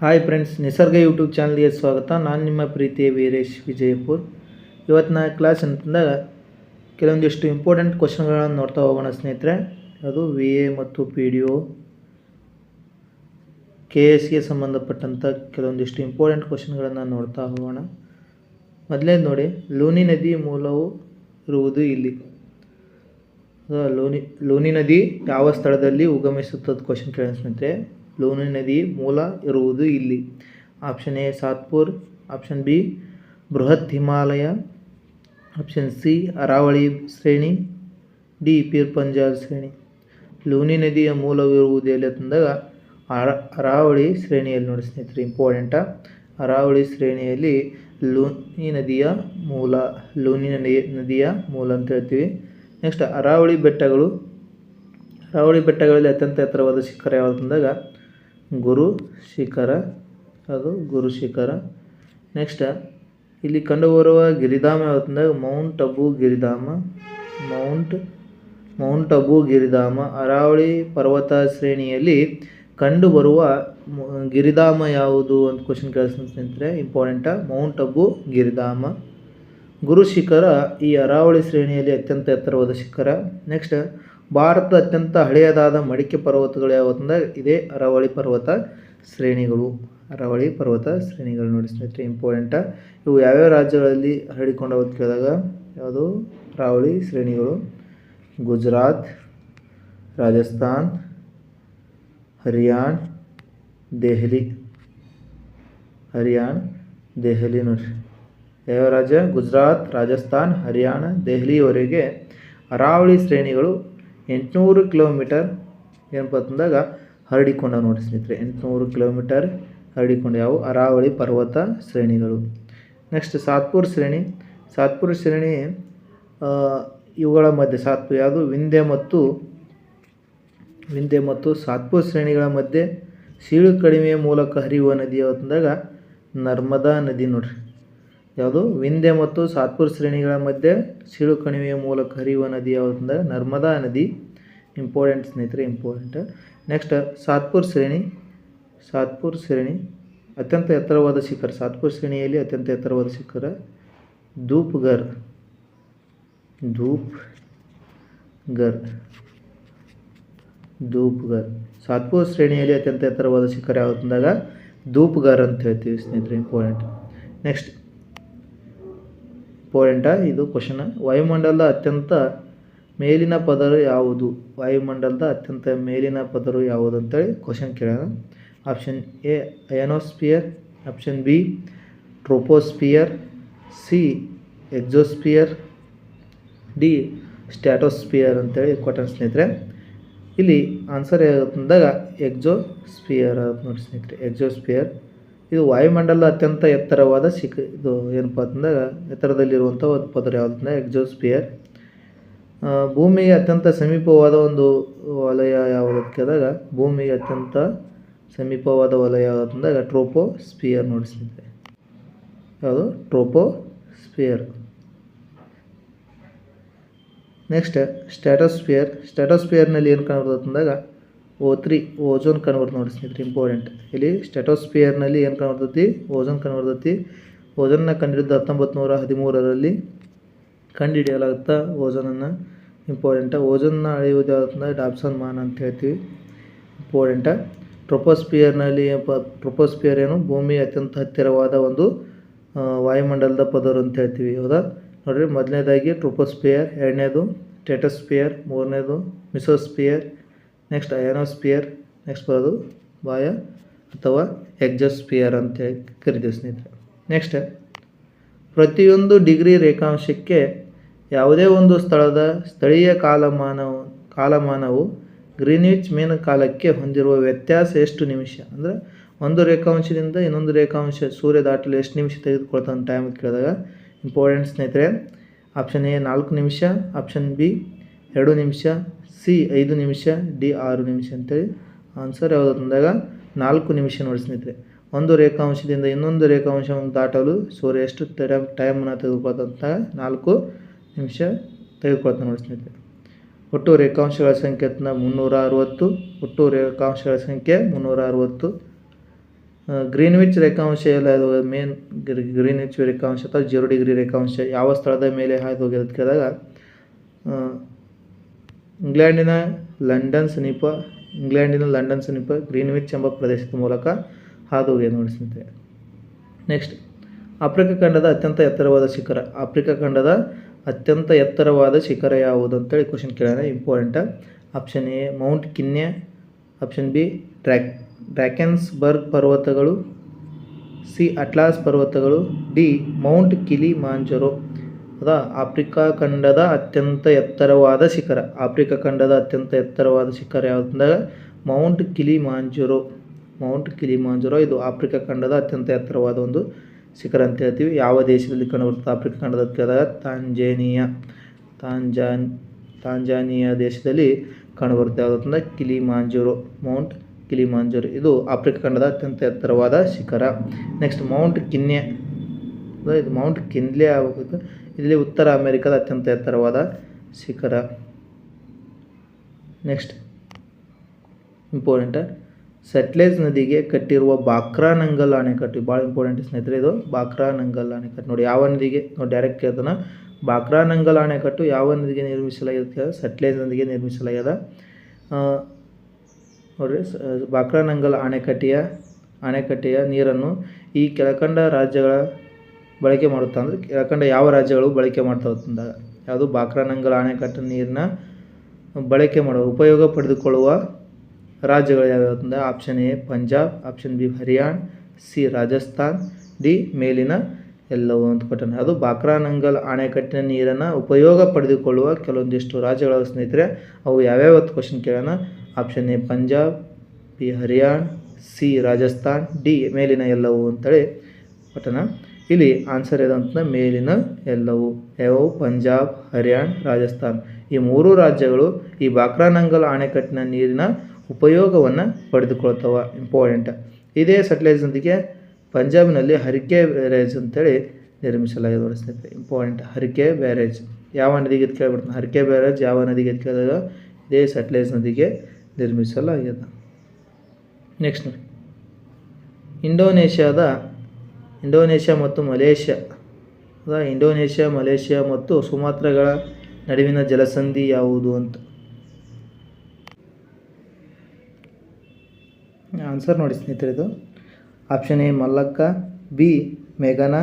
Hi friends ನಿಸರ್ಗ YouTube ಚಾನಲ್ಗೆ ಸ್ವಾಗತ. ನಾನು ನಿಮ್ಮ ಪ್ರೀತಿಯ ವೀರೇಶ್ ವಿಜಯಪುರ್. ಇವತ್ತಿನ ಕ್ಲಾಸ್ ಅಂತಂದಾಗ ಕೆಲವೊಂದಿಷ್ಟು ಇಂಪಾರ್ಟೆಂಟ್ ಕ್ವಶನ್ಗಳನ್ನು ನೋಡ್ತಾ ಹೋಗೋಣ ಸ್ನೇಹಿತರೆ. ಅದು ವಿ ಎ ಮತ್ತು ಪಿ ಡಿ ಒ ಕೆ ಎಸ್ಗೆ ಸಂಬಂಧಪಟ್ಟಂಥ ಕೆಲವೊಂದಿಷ್ಟು ಇಂಪಾರ್ಟೆಂಟ್ ಕ್ವಶನ್ಗಳನ್ನು ನೋಡ್ತಾ ಹೋಗೋಣ. ಮೊದಲೇ ನೋಡಿ, ಲೂನಿ ನದಿ ಮೂಲವು ಇರುವುದು ಇಲ್ಲಿ. ಲೋನಿ ಲೋನಿ ನದಿ ಯಾವ ಸ್ಥಳದಲ್ಲಿ ಉಗಮಿಸುತ್ತದೆ ಕ್ವಶನ್ ಕೇಳಿ ಸ್ನೇಹಿತರೆ. ಲೋನಿ ನದಿ ಮೂಲ ಇರುವುದು ಇಲ್ಲಿ. Option A Satpur option B ಬೃಹತ್ ಹಿಮಾಲಯ. ಆಪ್ಷನ್ ಸಿ ಅರಾವಳಿ ಶ್ರೇಣಿ. ಡಿ ಪೀರ್ ಪಂಜಾಲ್ ಶ್ರೇಣಿ. ಲೂನಿ ನದಿಯ ಮೂಲವಿರುವುದು ಎಲ್ಲಿ ತಂದಾಗ ಅರ, ಅರಾವಳಿ ಶ್ರೇಣಿಯಲ್ಲಿ ನೋಡಿ ಸ್ನೇಹಿತರೆ ಇಂಪಾರ್ಟೆಂಟ ಅರಾವಳಿ ಶ್ರೇಣಿಯಲ್ಲಿ ಲೂನಿ ನದಿಯ ಮೂಲ ಲೂನಿ ನದಿ ನದಿಯ ಮೂಲ ಅಂತ ಹೇಳ್ತೀವಿ. ನೆಕ್ಸ್ಟ್ ಅರಾವಳಿ ಬೆಟ್ಟಗಳು. ಅರಾವಳಿ ಬೆಟ್ಟಗಳಲ್ಲಿ ಅತ್ಯಂತ ಎತ್ತರವಾದ ಶಿಖರ ಯಾವುದು ಅಂದಾಗ ಗುರು ಶಿಖರ, ಅದು ಗುರು ಶಿಖರ. ನೆಕ್ಸ್ಟ್ ಇಲ್ಲಿ ಕಂಡುಬರುವ ಗಿರಿಧಾಮ ಯಾವುದು ಅಂದಾಗ ಮೌಂಟ್ ಅಬು ಗಿರಿಧಾಮ ಮೌಂಟ್ ಮೌಂಟ್ ಅಬು ಗಿರಿಧಾಮ ಅರಾವಳಿ ಪರ್ವತ ಶ್ರೇಣಿಯಲ್ಲಿ ಕಂಡುಬರುವ ಗಿರಿಧಾಮ ಯಾವುದು ಅಂತ ಕ್ವಶನ್ ಕೇಳಿಸ್ತಾರೆ ಇಂಪಾರ್ಟೆಂಟ ಮೌಂಟ್ ಅಬು ಗಿರಿಧಾಮ ಗುರು ಶಿಖರ ಈ ಅರಾವಳಿ ಶ್ರೇಣಿಯಲ್ಲಿ ಅತ್ಯಂತ ಎತ್ತರವಾದ ಶಿಖರ. ನೆಕ್ಸ್ಟ್ ಭಾರತದ ಅತ್ಯಂತ ಹಳೆಯದಾದ ಮಡಿಕೆ ಪರ್ವತಗಳು ಯಾವುದಂದ್ರೆ ಇದೇ ಅರಾವಳಿ ಪರ್ವತ ಶ್ರೇಣಿಗಳು. ಅರಾವಳಿ ಪರ್ವತ ಶ್ರೇಣಿಗಳು ನೋಡಿ ಸ್ನೇಹಿತರೆ ಇಂಪಾರ್ಟೆಂಟ ಇವು ಯಾವ್ಯಾವ ರಾಜ್ಯಗಳಲ್ಲಿ ಹರಡಿಕೊಂಡು ಅಂತ ಕೇಳಿದಾಗ, ಯಾವುದು? ಅರಾವಳಿ ಶ್ರೇಣಿಗಳು. ಗುಜರಾತ್, ರಾಜಸ್ಥಾನ್, ಹರಿಯಾಣ, ದೆಹಲಿ. ಹರಿಯಾಣ, ದೆಹಲಿ ನೋಡ್ರಿ ಯಾವ ರಾಜ್ಯ? ಗುಜರಾತ್, ರಾಜಸ್ಥಾನ್, ಹರಿಯಾಣ ದೆಹಲಿಯವರೆಗೆ ಅರಾವಳಿ ಶ್ರೇಣಿಗಳು ಎಂಟುನೂರು ಕಿಲೋಮೀಟರ್ ಏನಪ್ಪ ಅಂತಂದಾಗ ಹರಡಿಕೊಂಡ ನೋಡಿ ಸ್ನೇಹಿತರೆ, ಎಂಟುನೂರು ಕಿಲೋಮೀಟರ್ ಹರಡಿಕೊಂಡ ಯಾವ? ಅರಾವಳಿ ಪರ್ವತ ಶ್ರೇಣಿಗಳು. ನೆಕ್ಸ್ಟ್ ಸಾತ್ಪುರ ಶ್ರೇಣಿ. ಸಾತ್ಪುರ ಶ್ರೇಣಿ ಇವುಗಳ ಮಧ್ಯೆ, ಸಾತ್ಪು ಯಾವುದು? ವಿಂಧ್ಯ ಮತ್ತು ವಿಂಧ್ಯ ಮತ್ತು ಸಾತ್ಪುರ ಶ್ರೇಣಿಗಳ ಮಧ್ಯೆ ಸೀಳು ಕಡಿಮೆಯ ಮೂಲಕ ಹರಿಯುವ ನದಿ ಅಂತಂದಾಗ ನರ್ಮದಾ ನದಿ ನೋಡ್ರಿ. ಯಾವುದು? ವಿಂಧ್ಯ ಮತ್ತು ಸಾತ್ಪುರ ಶ್ರೇಣಿಗಳ ಮಧ್ಯೆ ಸೀಳು ಕಣಿವೆಯ ಮೂಲಕ ಹರಿಯುವ ನದಿ ಯಾವುದು ನರ್ಮದಾ ನದಿ. ಇಂಪಾರ್ಟೆಂಟ್ ಸ್ನೇಹಿತರೆ ಇಂಪಾರ್ಟೆಂಟ್ ನೆಕ್ಸ್ಟ್ ಸಾತ್ಪುರ್ ಶ್ರೇಣಿ. ಸಾತ್ಪುರ್ ಶ್ರೇಣಿ, ಅತ್ಯಂತ ಎತ್ತರವಾದ ಶಿಖರ. ಸಾತ್ಪುರ್ ಶ್ರೇಣಿಯಲ್ಲಿ ಅತ್ಯಂತ ಎತ್ತರವಾದ ಶಿಖರ, ಧೂಪ್ಗರ್. ಧೂಪ್ ಗರ್ ಧೂಪ್ಗರ್. ಸಾತ್ಪುರ್ ಶ್ರೇಣಿಯಲ್ಲಿ ಅತ್ಯಂತ ಎತ್ತರವಾದ ಶಿಖರ ಯಾವುದು ಅಂದಾಗ, ಧೂಪ್ಗರ್ ಅಂತ ಹೇಳ್ತೀವಿ ಸ್ನೇಹಿತರೆ ಇಂಪಾರ್ಟೆಂಟ್ ನೆಕ್ಸ್ಟ್ ಇಂಪಾರ್ಟೆಂಟ ಇದು ಕ್ವಶನ್ ವಾಯುಮಂಡಲ ಅತ್ಯಂತ ಮೇಲಿನ ಪದರು ಯಾವುದು? ವಾಯುಮಂಡಲದ ಅತ್ಯಂತ ಮೇಲಿನ ಪದರು ಯಾವುದು ಅಂತೇಳಿ ಕ್ವಶನ್ ಕೇಳೋಣ. Option A ionosphere option B troposphere C exosphere D stratosphere ಅಂತೇಳಿ ಕೊಟ್ಟಾನ ಸ್ನೇಹಿತರೆ. ಇಲ್ಲಿ ಆನ್ಸರ್ ಅಂದಾಗ ಎಕ್ಸೋಸ್ಪಿಯರ್ ನೋಡಿ ಸ್ನೇಹಿತರೆ. ಎಕ್ಸೋಸ್ಪಿಯರ್ ಇದು ವಾಯುಮಂಡಲದ ಅತ್ಯಂತ ಎತ್ತರವಾದ ಶಿಖ ಇದು ಏನಪ್ಪ ಅಂತಂದಾಗ ಎತ್ತರದಲ್ಲಿರುವಂಥ ಒಂದು ಪದರ ಯಾವುದಂದ್ರೆ ಎಕ್ಸೋಸ್ಪಿಯರ್ ಭೂಮಿಗೆ ಅತ್ಯಂತ ಸಮೀಪವಾದ ಒಂದು ವಲಯ ಯಾವುದು ಅಂತ ಕೇಳಿದಾಗ ಭೂಮಿಗೆ ಅತ್ಯಂತ ಸಮೀಪವಾದ ವಲಯ ಅಂದಾಗ ಟ್ರೋಪೋಸ್ಪಿಯರ್ ನೋಡಿ ಸ್ನೇಹಿತರೆ ಯಾವುದು? ಟ್ರೋಪೋಸ್ಪಿಯರ್ ನೆಕ್ಸ್ಟ್ ಸ್ಟ್ಯಾಟೋಸ್ಪಿಯರ್ ಸ್ಟ್ಯಾಟೋಸ್ಫಿಯರ್ನಲ್ಲಿ ಏನು ಕಾಣಬರ್ತದೆ ಅಂದಾಗ ಓ ತ್ರೀ ಓಜೋನ್ ಕಂಡುಬರ್ತದೆ ನೋಡಿ ಸ್ನೇಹಿತರೆ ಇಂಪಾರ್ಟೆಂಟ್ ಇಲ್ಲಿ ಸ್ಟ್ಯಾಟೋಸ್ಫಿಯರ್ನಲ್ಲಿ ಏನು ಕಾಣಬರ್ತೈತಿ ಓಜೋನ್ ಕಂಡುಬರ್ತೈತಿ ಓಝೋನ್ನ ಕಂಡುಹಿಡಿದ ಹತ್ತೊಂಬತ್ತು ನೂರ ಹದಿಮೂರರಲ್ಲಿ ಕಂಡುಹಿಡಿಯಲಾಗುತ್ತಾ ಓಝೋನನ್ನು ಇಂಪಾರ್ಟೆಂಟ ಓಜನ್ನ ಅಳೆಯುವುದು ಯಾವುದಂದ್ರೆ ಡಾಬ್ಸನ್ ಮಾನ್ ಅಂತ ಹೇಳ್ತೀವಿ. ಇಂಪಾರ್ಟೆಂಟ ಟ್ರೋಪೋಸ್ಪಿಯರ್ನಲ್ಲಿ ನಲ್ಲಿ ಟ್ರೋಪೋಸ್ಪಿಯರ್ ಏನು? ಭೂಮಿ ಅತ್ಯಂತ ಹತ್ತಿರವಾದ ಒಂದು ವಾಯುಮಂಡಲದ ಪದರು ಅಂತ ಹೇಳ್ತೀವಿ. ಹೌದಾ? ನೋಡ್ರಿ, ಮೊದಲನೇದಾಗಿ ಟ್ರೋಪೋಸ್ಪಿಯರ್, ಎರಡನೇದು ಟೆಟೋಸ್ಪಿಯರ್ ಮೂರನೇದು ಮಿಸೋಸ್ಪಿಯರ್, ನೆಕ್ಸ್ಟ್ ಅಯನೋಸ್ಪಿಯರ್, ನೆಕ್ಸ್ಟ್ ಬರೋದು ವಾಯ ಅಥವಾ ಎಕ್ಜೋಸ್ಪಿಯರ್ ಅಂತ ಕರಿತೀವಿ ಸ್ನೇಹಿತರೆ. ನೆಕ್ಸ್ಟ್, ಪ್ರತಿಯೊಂದು ಡಿಗ್ರಿ ರೇಖಾಂಶಕ್ಕೆ ಯಾವುದೇ ಒಂದು ಸ್ಥಳದ ಸ್ಥಳೀಯ ಕಾಲಮಾನವು ಕಾಲಮಾನವು ಗ್ರೀನ್ವಿಚ್ ಮೇನ್ ಕಾಲಕ್ಕೆ ಹೊಂದಿರುವ ವ್ಯತ್ಯಾಸ ಎಷ್ಟು ನಿಮಿಷ? ಅಂದರೆ ಒಂದು ರೇಖಾಂಶದಿಂದ ಇನ್ನೊಂದು ರೇಖಾಂಶ ಸೂರ್ಯ ದಾಟಲು ಎಷ್ಟು ನಿಮಿಷ ತೆಗೆದುಕೊಳ್ತಾನೆ ಟೈಮ್ ಕೇಳಿದಾಗ ಇಂಪಾರ್ಟೆಂಟ್ ಸ್ನೇಹಿತರೆ ಆಪ್ಷನ್ ಎ ನಾಲ್ಕು ನಿಮಿಷ ಆಪ್ಷನ್ ಬಿ ಎರಡು ನಿಮಿಷ ಸಿ ಐದು ನಿಮಿಷ ಡಿ ಆರು ನಿಮಿಷ ಅಂತೇಳಿ ಆನ್ಸರ್ ಯಾವುದು ಅಂದಾಗ ನಾಲ್ಕು ನಿಮಿಷ ನೋಡಿ ಸ್ನೇಹಿತರೆ. ಒಂದು ರೇಖಾಂಶದಿಂದ ಇನ್ನೊಂದು ರೇಖಾಂಶವನ್ನು ದಾಟಲು ಸೂರ್ಯ ಎಷ್ಟು ಟೈಮ್ ಟೈಮನ್ನು ತೆಗೆದುಕೊಳ್ತಂತ ನಾಲ್ಕು ನಿಮಿಷ ತೆಗೆದುಕೊಳ್ತಾ ನೋಡಿ ಸ್ನೇಹಿತರೆ. ಒಟ್ಟು ರೇಖಾಂಶಗಳ ಸಂಖ್ಯೆ ಮುನ್ನೂರ ಅರವತ್ತು ಒಟ್ಟು ರೇಖಾಂಶಗಳ ಸಂಖ್ಯೆ ಮುನ್ನೂರ ಅರವತ್ತು ಗ್ರೀನ್ವಿಚ್ ರೇಖಾಂಶ ಎಲ್ಲ ಅದು ಮೇನ್ ಗ್ರೀನ್ವಿಚ್ ರೇಖಾಂಶ ಅಥವಾ ಜೀರೋ ಡಿಗ್ರಿ ರೇಖಾಂಶ ಯಾವ ಸ್ಥಳದ ಮೇಲೆ ಹಾದು ಹೋಗಿರೋದು ಕೇಳಿದಾಗ ಇಂಗ್ಲೆಂಡಿನ ಲಂಡನ್ ಸಮೀಪ, ಇಂಗ್ಲೆಂಡಿನ ಲಂಡನ್ ಸಮೀಪ ಗ್ರೀನ್ವಿಚ್ ಎಂಬ ಪ್ರದೇಶದ ಮೂಲಕ ಹಾದು ಹೋಗಿ ನೋಡಿ ಸ್ನೇಹಿತರೆ. ನೆಕ್ಸ್ಟ್, ಆಫ್ರಿಕಾ ಖಂಡದ ಅತ್ಯಂತ ಎತ್ತರವಾದ ಶಿಖರ, ಆಫ್ರಿಕಾ ಖಂಡದ ಅತ್ಯಂತ ಎತ್ತರವಾದ ಶಿಖರ ಯಾವುದು ಅಂತೇಳಿ ಕ್ವಶನ್ ಕೇಳೋಣ important option A Mount Kenya option B ಡ್ರ್ಯಾಕ್ Drakensberg ಪರ್ವತಗಳು. ಸಿ ಅಟ್ಲಾಸ್ ಪರ್ವತಗಳು. ಡಿ ಮೌಂಟ್ ಕಿಲಿ ಮಾಂಜರೋ ಅದ ಆಫ್ರಿಕಾ ಖಂಡದ ಅತ್ಯಂತ ಎತ್ತರವಾದ ಶಿಖರ. ಆಫ್ರಿಕಾ ಖಂಡದ ಅತ್ಯಂತ ಎತ್ತರವಾದ ಶಿಖರ ಯಾವುದಂದಾಗ ಮೌಂಟ್ ಕಿಲಿ ಮಾಂಜರೋ ಮೌಂಟ್ ಕಿಲಿ ಮಾಂಜರೋ ಇದು ಆಫ್ರಿಕಾ ಖಂಡದ ಅತ್ಯಂತ ಎತ್ತರವಾದ ಒಂದು ಶಿಖರ ಅಂತ ಹೇಳ್ತೀವಿ. ಯಾವ ದೇಶದಲ್ಲಿ ಕಂಡುಬರುತ್ತೆ ಆಫ್ರಿಕಾ ಖಂಡದ ಅಂತ ಕೇಳಿದಾಗ ತಾಂಜೇನಿಯಾ. ತಾಂಜಾನ್, ತಾಂಜಾನಿಯಾ ದೇಶದಲ್ಲಿ ಕಂಡುಬರುತ್ತೆ ಕಿಲಿ ಮಾಂಜರೋ ಮೌಂಟ್ ಕಿಲಿ ಮಾಂಜರೋ ಇದು ಆಫ್ರಿಕಾ ಖಂಡದ ಅತ್ಯಂತ ಎತ್ತರವಾದ ಶಿಖರ. ನೆಕ್ಸ್ಟ್ ಮೌಂಟ್ ಅದು ಇದು ಮೌಂಟ್ ಕಿನ್ಲೆ ಆಗಬೇಕು. ಇಲ್ಲಿ ಉತ್ತರ ಅಮೆರಿಕದ ಅತ್ಯಂತ ಎತ್ತರವಾದ ಶಿಖರ. ನೆಕ್ಸ್ಟ್ ಇಂಪಾರ್ಟೆಂಟ್ ಸಟ್ಲೇಜ್ ನದಿಗೆ ಕಟ್ಟಿರುವ ಬಾಕ್ರಾ ನಂಗಲ್ ಅಣೆಕಟ್ಟು ಭಾಳ ಇಂಪಾರ್ಟೆಂಟ್ ಸ್ನೇಹಿತರೆ ಇದು. ಬಾಕ್ರಾ ನಂಗಲ್ ಅಣೆಕಟ್ಟು. ನೋಡಿ ಯಾವ ನದಿಗೆ? ನೋಡಿ ಡೈರೆಕ್ಟ್ ಕೇಳ್ತಾನೆ. ಬಾಕ್ರಾ ನಂಗಲ್ ಅಣೆಕಟ್ಟು ಯಾವ ನದಿಗೆ ನಿರ್ಮಿಸಲಾಗಿದೆ ಸಟ್ಲೇಜ್ ನದಿಗೆ ನಿರ್ಮಿಸಲಾಗ್ಯದ. ಆ, ನೋಡ್ರಿ ಬಾಕ್ರಾ ನಂಗಲ್ ಅಣೆಕಟ್ಟೆಯ ಅಣೆಕಟ್ಟೆಯ ನೀರನ್ನು ಈ ಕೆಳಕಂಡ ರಾಜ್ಯಗಳ ಬಳಕೆ ಮಾಡುತ್ತಾ ಅಂದರೆ ಕೆಳಕಂಡ ಯಾವ ರಾಜ್ಯಗಳು ಬಳಕೆ ಮಾಡ್ತಾ ಯಾವುದು? ಬಾಕ್ರಾನಂಗಲ್ ಅಣೆಕಟ್ಟು ನೀರನ್ನ ಬಳಕೆ ಮಾಡುವ ಉಪಯೋಗ ಪಡೆದುಕೊಳ್ಳುವ ರಾಜ್ಯಗಳು ಯಾವ್ಯಾವು ಅಂದರೆ option A Punjab option B Haryana C Rajasthan D ಮೇಲಿನ ಎಲ್ಲವೂ ಅಂತ ಕೊಟ್ಟಾನೆ ಅದು ಬಾಕ್ರಾನಂಗಲ್ ಅಣೆಕಟ್ಟಿನ ನೀರನ್ನು ಉಪಯೋಗ ಪಡೆದುಕೊಳ್ಳುವ ಕೆಲವೊಂದಿಷ್ಟು ರಾಜ್ಯಗಳ ಸ್ನೇಹಿತರೆ, ಅವು ಯಾವ್ಯಾವ ಕ್ವಶನ್ ಕೇಳೋಣ. Option A Punjab B Haryana C Rajasthan D ಮೇಲಿನ ಎಲ್ಲವೂ ಅಂತೇಳಿ ಕೊಟ್ಟಣ ಇಲ್ಲಿ ಆನ್ಸರ್ ಏನಂತ ಮೇಲಿನ ಎಲ್ಲವೂ. ಯಾವ ಪಂಜಾಬ್, ಹರಿಯಾಣ, ರಾಜಸ್ಥಾನ್. ಈ ಮೂರು ರಾಜ್ಯಗಳು ಈ ಬಾಕ್ರಾನಂಗಲ್ ಅಣೆಕಟ್ಟಿನ ನೀರಿನ ಉಪಯೋಗವನ್ನು ಪಡೆದುಕೊಳ್ತವೆ ಇಂಪಾರ್ಟೆಂಟ್ ಇದೇ ಸಟ್ಲೈಜ್ನೊಂದಿಗೆ ಪಂಜಾಬ್ನಲ್ಲಿ ಹರಿಕೆ ಬ್ಯಾರೇಜ್ ಅಂತೇಳಿ ನಿರ್ಮಿಸಲಾಗಿದೆ ನೋಡಿ ಸ್ನೇಹಿತರೆ. ಇಂಪಾರ್ಟೆಂಟ್ ಹರಿಕೆ ಬ್ಯಾರೇಜ್ ಯಾವ ನದಿಗೆ ಅಂತ ಕೇಳ್ಬಿಡ್ತಾನೆ? ಹರಿಕೆ ಬ್ಯಾರೇಜ್ ಯಾವ ನದಿಗೆ ಅಂತ ಕೇಳಿದಾಗ ಇದೇ ನದಿಗೆ ನಿರ್ಮಿಸಲಾಗಿದೆ. ನೆಕ್ಸ್ಟ್ ಇಂಡೋನೇಷ್ಯಾದ, ಇಂಡೋನೇಷ್ಯಾ ಮತ್ತು ಮಲೇಷ್ಯಾ. ಇಂಡೋನೇಷ್ಯಾ, ಮಲೇಷ್ಯಾ ಮತ್ತು ಸುಮಾತ್ರಗಳ ನಡುವಿನ ಜಲಸಂಧಿ ಯಾವುದು ಅಂತ. ಆನ್ಸರ್ ನೋಡಿ ಸ್ನೇಹಿತರೆ ಇದು ಆಪ್ಷನ್ ಎ ಮಲ್ಲಕ್ಕ. ಬಿ ಮೇಘನಾ.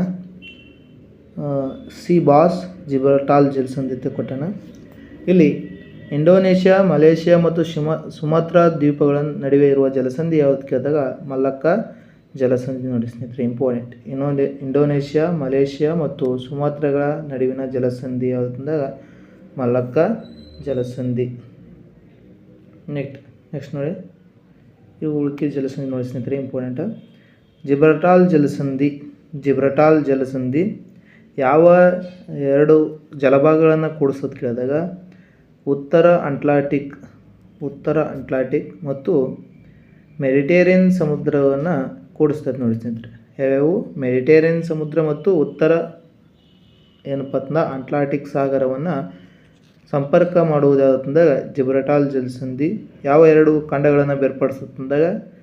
C Bass. ಜಿಬರ್ಟಾಲ್ ಜಲಸಂಧಿ ಅಂತ ಕೊಟ್ಟಣ ಇಲ್ಲಿ ಇಂಡೋನೇಷ್ಯಾ, ಮಲೇಷ್ಯಾ ಮತ್ತು ಶಿಮ, ಸುಮಾತ್ರಾ ದ್ವೀಪಗಳ ನಡುವೆ ಇರುವ ಜಲಸಂಧಿ ಯಾವುದು ಕೇಳಿದಾಗ ಮಲ್ಲಕ್ಕ ಜಲಸಂಧಿ ನೋಡಿ ಸ್ನೇಹಿತರೆ ಇಂಪಾರ್ಟೆಂಟ್ ಇನ್ನೊಂದು ಇಂಡೋನೇಷ್ಯಾ, ಮಲೇಷ್ಯಾ ಮತ್ತು ಸುಮಾತ್ರಗಳ ನಡುವಿನ ಜಲಸಂಧಿ ಯಾವುದು ಅಂದಾಗ ಮಲ್ಲಕ್ಕ ಜಲಸಂಧಿ. ನೆಕ್ಸ್ಟ್ ನೆಕ್ಸ್ಟ್ ನೋಡಿ. ಇವು ಉಳ್ಕೆ ಜಲಸಂಧಿ ನೋಡಿ ಸ್ನೇಹಿತರೆ ಇಂಪಾರ್ಟೆಂಟ್ ಜಿಬ್ರಟಾಲ್ ಜಲಸಂಧಿ ಜಿಬ್ರಟಾಲ್ ಜಲಸಂಧಿ ಯಾವ ಎರಡು ಜಲಭಾಗಗಳನ್ನು ಕೂಡಿಸೋದು ಕೇಳಿದಾಗ, ಉತ್ತರ ಅಂಟ್ಲಾಂಟಿಕ್ ಉತ್ತರ ಅಂಟ್ಲಾಂಟಿಕ್ ಮತ್ತು ಮೆಡಿಟೇರಿಯನ್ ಸಮುದ್ರವನ್ನು ಕೂಡಿಸ್ತದೆ ನೋಡಿ ಸ್ನೇಹಿತರೆ. ಯಾವ್ಯಾವು? ಮೆಡಿಟೇರಿಯನ್ ಸಮುದ್ರ ಮತ್ತು ಉತ್ತರ, ಏನಪ್ಪ ಅಂತಂದ್ರೆ, ಅಟ್ಲಾಂಟಿಕ್ ಸಾಗರವನ್ನು ಸಂಪರ್ಕ ಮಾಡುವುದಾದಂದಾಗ ಜಿಬ್ರಟಾಲ್ ಜಲಸಂಧಿ ಯಾವ ಎರಡು ಖಂಡಗಳನ್ನು ಬೇರ್ಪಡಿಸುತ್ತಂದಾಗ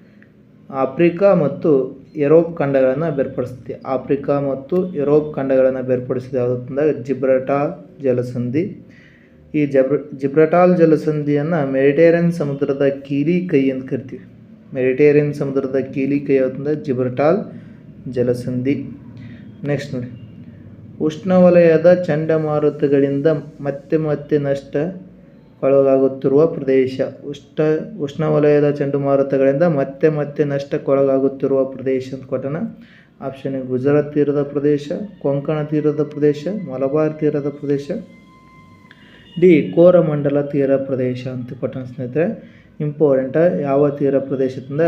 ಆಫ್ರಿಕಾ ಮತ್ತು ಯುರೋಪ್ ಖಂಡಗಳನ್ನು ಬೇರ್ಪಡಿಸುತ್ತೆ. ಆಫ್ರಿಕಾ ಮತ್ತು ಯುರೋಪ್ ಖಂಡಗಳನ್ನು ಬೇರ್ಪಡಿಸಿದ ಯಾವುದಂದಾಗ ಜಿಬ್ರಟಾಲ್ ಜಲಸಂಧಿ. ಈ ಜಬ್ರ, ಜಿಬ್ರಟಾಲ್ ಜಲಸಂಧಿಯನ್ನು ಮೆಡಿಟೇರಿಯನ್ ಸಮುದ್ರದ ಕೀಲಿ ಕೈ ಅಂತ ಕರಿತೀವಿ. ಮೆಡಿಟೇರಿಯನ್ ಸಮುದ್ರದ ಕೀಲಿ ಕೈ ಯಾವುದಂದ್ರೆ ಜಿಬ್ರಟಾಲ್ ಜಲಸಂಧಿ. ನೆಕ್ಸ್ಟ್ ನೋಡಿ. ಉಷ್ಣವಲಯದ ಚಂಡಮಾರುತಗಳಿಂದ ಮತ್ತೆ ಮತ್ತೆ ನಷ್ಟ ಒಳಗಾಗುತ್ತಿರುವ ಪ್ರದೇಶ. ಉಷ್ಣ ಉಷ್ಣವಲಯದ ಚಂಡಮಾರುತಗಳಿಂದ ಮತ್ತೆ ಮತ್ತೆ ನಷ್ಟಕ್ಕೊಳಗಾಗುತ್ತಿರುವ ಪ್ರದೇಶ ಅಂತ ಕೊಟ್ಟನ ಆಪ್ಷನ್ ಗುಜರಾತ್ ತೀರದ ಪ್ರದೇಶ, ಕೊಂಕಣ ತೀರದ ಪ್ರದೇಶ, ಮಲಬಾರ್ ತೀರದ ಪ್ರದೇಶ. ಡಿ ಕೋರಮಂಡಲ ತೀರ ಪ್ರದೇಶ ಅಂತ ಕೊಟ್ಟನ ಸ್ನೇಹಿತರೆ. ಇಂಪಾರ್ಟೆಂಟ್ ಯಾವ ತೀರ ಪ್ರದೇಶದಿಂದ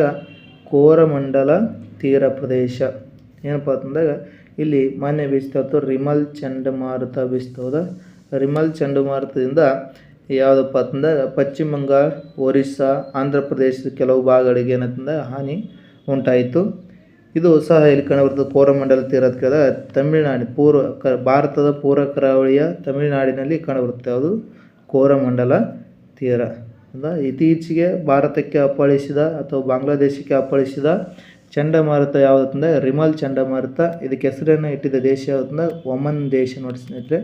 ಕೋರಮಂಡಲ ತೀರ ಪ್ರದೇಶ. ಏನಪ್ಪ ಅಂತಂದಾಗ ಇಲ್ಲಿ ಮಾನ್ಯ ಬೀಸ್ತಾ ರಿಮಲ್ ಚಂಡಮಾರುತ ಬೀಸ್ತದ ರಿಮಲ್ ಚಂಡಮಾರುತದಿಂದ ಯಾವುದಪ್ಪ ಅಂತಂದ್ರೆ ಪಶ್ಚಿಮ ಬಂಗಾಳ, ಒರಿಸ್ಸಾ, ಆಂಧ್ರ ಪ್ರದೇಶದ ಕೆಲವು ಭಾಗಗಳಿಗೆ ಏನಂತಂದ್ರೆ ಹಾನಿ ಉಂಟಾಯಿತು. ಇದು ಸಹ ಇಲ್ಲಿ ಕಂಡುಬರ್ತದೆ ಕೋರಮಂಡಲ ತೀರದ ಕೆಳ ತಮಿಳುನಾಡು ಪೂರ್ವ ಕ, ಭಾರತದ ಪೂರ್ವ ಕರಾವಳಿಯ ತಮಿಳುನಾಡಿನಲ್ಲಿ ಕಂಡುಬರುತ್ತೆ ಅದು ಕೋರಮಂಡಲ ತೀರ. ಅಂದ ಇತ್ತೀಚೆಗೆ ಭಾರತಕ್ಕೆ ಅಪ್ಪಳಿಸಿದ ಅಥವಾ ಬಾಂಗ್ಲಾದೇಶಕ್ಕೆ ಅಪ್ಪಳಿಸಿದ ಚಂಡಮಾರುತ ಯಾವುದಂದ್ರೆ ರಿಮಲ್ ಚಂಡಮಾರುತ. ಇದಕ್ಕೆ ಹೆಸರನ್ನು ಇಟ್ಟಿದ್ದ ದೇಶ ಯಾವುದಂದ್ರೆ ಒಮನ್ ದೇಶ ನೋಡಿ ಸ್ನೇಹಿತರೆ.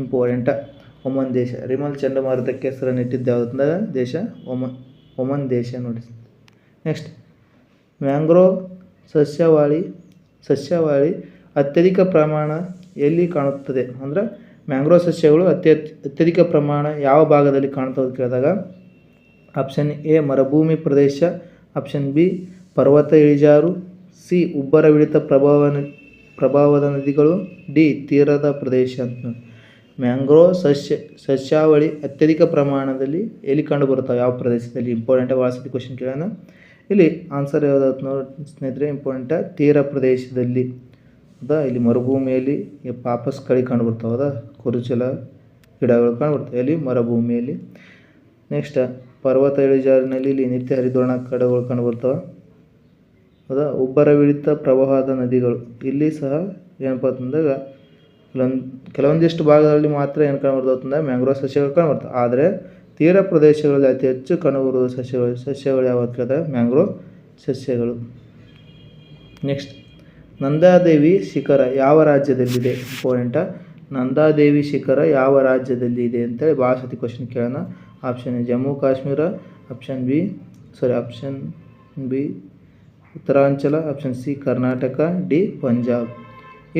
ಇಂಪಾರ್ಟೆಂಟ ಒಮನ್ ದೇಶ. ರಿಮಲ್ ಚಂಡಮಾರುತಕ್ಕೆ ಹೆಸರನ್ನು ಇಟ್ಟಿದ್ದು ಯಾವುದಂದ್ರೆ ದೇಶ? ಒಮನ್ ಒಮನ್ ದೇಶ ನೋಡಿ ನೆಕ್ಸ್ಟ್ ಮ್ಯಾಂಗ್ರೋವ್ ಸಸ್ಯವಾಳಿ ಸಸ್ಯವಾಳಿ ಅತ್ಯಧಿಕ ಪ್ರಮಾಣ ಎಲ್ಲಿ ಕಾಣುತ್ತದೆ? ಅಂದರೆ ಮ್ಯಾಂಗ್ರೋವ್ ಸಸ್ಯಗಳು ಅತ್ಯ, ಅತ್ಯಧಿಕ ಪ್ರಮಾಣ ಯಾವ ಭಾಗದಲ್ಲಿ ಕಾಣ್ತವೆ ಅಂತ ಕೇಳಿದಾಗ ಆಪ್ಷನ್ ಎ ಮರುಭೂಮಿ ಪ್ರದೇಶ ಆಪ್ಷನ್ ಬಿ ಪರ್ವತ ಇಳಿಜಾರು, ಸಿ ಉಬ್ಬರವಿಳಿತ ಪ್ರಭಾವ ಪ್ರಭಾವದ ನದಿಗಳು, ಡಿ ತೀರದ ಪ್ರದೇಶ ಅಂತ. ಮ್ಯಾಂಗ್ರೋವ್ ಸಸ್ಯ, ಸಸ್ಯಾವಳಿ ಅತ್ಯಧಿಕ ಪ್ರಮಾಣದಲ್ಲಿ ಎಲ್ಲಿ ಕಂಡು ಬರುತ್ತವೆ ಯಾವ ಪ್ರದೇಶದಲ್ಲಿ? ಇಂಪಾರ್ಟೆಂಟ್ ಆಗಿ ಸತಿ ಕ್ವಶನ್ ಕೇಳೋಣ. ಇಲ್ಲಿ ಆನ್ಸರ್ ಯಾವುದಾದ್ರು ನೋಡಿ, ಸ್ನೇಹಿತರೆ ಇಂಪಾರ್ಟೆಂಟ್ ತೀರ ಪ್ರದೇಶದಲ್ಲಿ. ಹೌದಾ? ಇಲ್ಲಿ ಮರುಭೂಮಿಯಲ್ಲಿ ಪಾಪಸ್ ಕಳಿ ಕಂಡು ಬರ್ತಾವೆ ಕುರುಚಲ ಗಿಡಗಳು ಬರ್ತವೆ ಇಲ್ಲಿ ಮರುಭೂಮಿಯಲ್ಲಿ. ನೆಕ್ಸ್ಟ್ ಪರ್ವತ ಇಳಿಜಾರಿನಲ್ಲಿ ಇಲ್ಲಿ ನಿತ್ಯ ಹರಿದ್ವರ್ಣ ಕಡಗಳು ಕಂಡು ಬರ್ತವೆ ಹೌದಾ ಉಬ್ಬರವಿಳಿತ ಪ್ರವಾಹದ ನದಿಗಳು. ಇಲ್ಲಿ ಸಹ ಏನಪ್ಪ ಅಂತಂದಾಗ ಕೆಲವೊಂದು ಕೆಲವೊಂದಿಷ್ಟು ಭಾಗದಲ್ಲಿ ಮಾತ್ರ ಏನು ಅಂತಂದ್ರೆ ಮ್ಯಾಂಗ್ರೋವ್ ಸಸ್ಯಗಳು ಕಂಡು ಬರ್ತವೆ ಆದರೆ ತೀರ ಪ್ರದೇಶಗಳಲ್ಲಿ ಅತಿ ಹೆಚ್ಚು ಕಂಡುಬರುವ ಸಸ್ಯಗಳು ಸಸ್ಯಗಳು ಯಾವತ್ತು ಮ್ಯಾಂಗ್ರೋವ್ ಸಸ್ಯಗಳು. ನೆಕ್ಸ್ಟ್ ನಂದಾದೇವಿ ಶಿಖರ ಯಾವ ರಾಜ್ಯದಲ್ಲಿದೆ? ಇಂಪಾರ್ಟೆಂಟ ನಂದಾದೇವಿ ಶಿಖರ ಯಾವ ರಾಜ್ಯದಲ್ಲಿ ಇದೆ ಅಂತೇಳಿ ಭಾಳ ಸತಿ ಕ್ವಶನ್ ಕೇಳೋಣ. Option Jammu Kashmir option B sorry option B Uttaranchal option C Karnataka D Punjab.